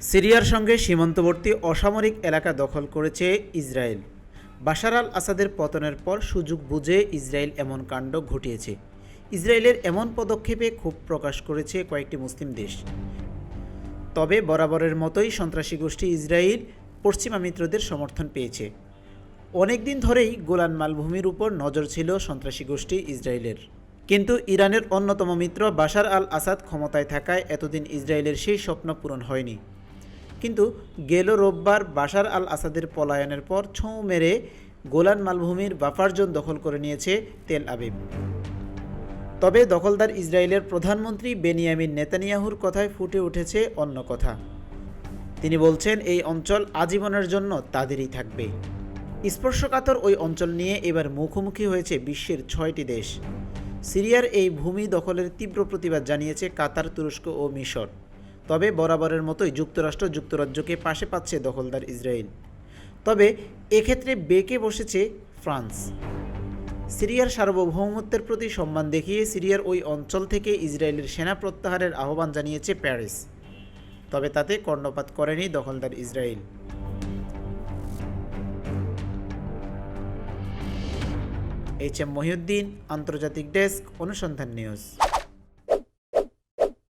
সিরিয়ার সঙ্গে সীমান্তবর্তী অসামরিক এলাকা দখল করেছে ইসরায়েল। বাশার আল আসাদের পতনের পর সুযোগ বুঝে ইসরায়েল এমন কাণ্ড ঘটিয়েছে। ইসরায়েলের এমন পদক্ষেপে ক্ষোভ প্রকাশ করেছে কয়েকটি মুসলিম দেশ। তবে বরাবরের মতোই সন্ত্রাসী গোষ্ঠী ইসরায়েল পশ্চিমা মিত্রদের সমর্থন পেয়েছে। অনেকদিন ধরেই গোলান মালভূমির উপর নজর ছিল সন্ত্রাসী গোষ্ঠী ইসরায়েলের। কিন্তু ইরানের অন্যতম মিত্র বাশার আল আসাদ ক্ষমতায় থাকায় এতদিন ইসরায়েলের সেই স্বপ্ন পূরণ হয়নি। কিন্তু গেল রোববার বাশার আল আসাদের পলায়নের পর ছৌ মেরে গোলান মালভূমির বাফারজন দখল করে নিয়েছে তেল আবিব। তবে দখলদার ইসরায়েলের প্রধানমন্ত্রী বেনিয়ামিন নেতানিয়াহুর কথায় ফুটে উঠেছে অন্য কথা। তিনি বলছেন, এই অঞ্চল আজীবনের জন্য তাদেরই থাকবে। স্পর্শকাতর ওই অঞ্চল নিয়ে এবার মুখোমুখি হয়েছে বিশ্বের ছয়টি দেশ। সিরিয়ার এই ভূমি দখলের তীব্র প্রতিবাদ জানিয়েছে কাতার, তুরস্ক ও মিশর। তবে বরাবরের মতোই যুক্তরাষ্ট্র যুক্তরাজ্যকে পাশে পাচ্ছে দখলদার ইসরায়েল। তবে এক্ষেত্রে বেঁকে বসেছে ফ্রান্স। সিরিয়ার সার্বভৌমত্বের প্রতি সম্মান দেখিয়ে সিরিয়ার ওই অঞ্চল থেকে ইসরায়েলের সেনা প্রত্যাহারের আহ্বান জানিয়েছে প্যারিস। তবে তাতে কর্ণপাত করেনি দখলদার ইসরায়েল। এইচ এম মহিউদ্দিন, আন্তর্জাতিক ডেস্ক, অনুসন্ধান নিউজ।